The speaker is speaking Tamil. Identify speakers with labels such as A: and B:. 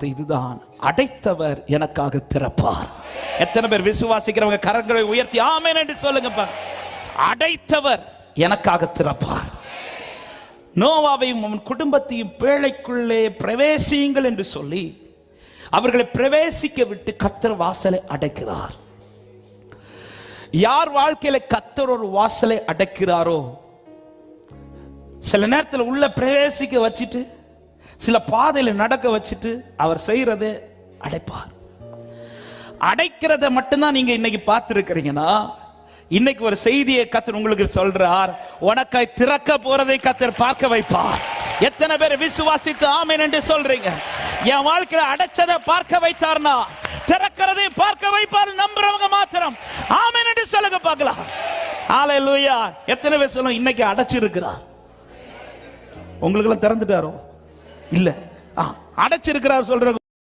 A: இதுதான். அடைத்தவர் எனக்காக திறப்பார். எத்தனை பேர் விசுவாசிக்கிறவங்க கரங்களை உயர்த்தி ஆமேன் என்று சொல்லுங்க அடைத்தவர் எனக்காக திறப்பார். நோவாவையும் அவன் குடும்பத்தையும் பேழைக்குள்ளே பிரவேசியுங்கள் என்று சொல்லி அவர்களை பிரவேசிக்க விட்டு கத்தர் வாசலை அடைக்கிறார். யார் வாழ்க்கையில கத்தர் ஒரு வாசலை அடைக்கிறாரோ சில நேரத்தில் உள்ள பிரவேசிக்க வச்சுட்டு சில பாதையில நடக்க வச்சுட்டு அவர் செய்யறதை அடைப்பார். அடைக்கிறத மட்டும்தான் நீங்க இன்னைக்கு பார்த்துருக்கிறீங்கன்னா இன்னைக்கு ஒரு செய்தியை கத்தர் உங்களுக்கு சொல்றார். உனக்காய் திறக்க போறதை கத்தர் பார்க்க வைப்பார். எத்தனை பேர் விசுவாசித்து ஆமென் என்று சொல்றீங்க. என் வாழ்க்கையில அடைச்சதை பார்க்க வைத்தார்னா திறக்கிறதை பார்க்க வைப்பார் நம்புறவங்க மாத்திரம். ஆமென் என்று சொல்லுங்க பார்க்கலாம். ஹalleluya எத்தனை பேர் சொல்லும் இன்னைக்கு அடைச்சிருக்கிறார். உங்களுக்கெல்லாம் திறந்துட்டாரோ? இல்ல. அடைச்சிருக்கிறார் சொல்ற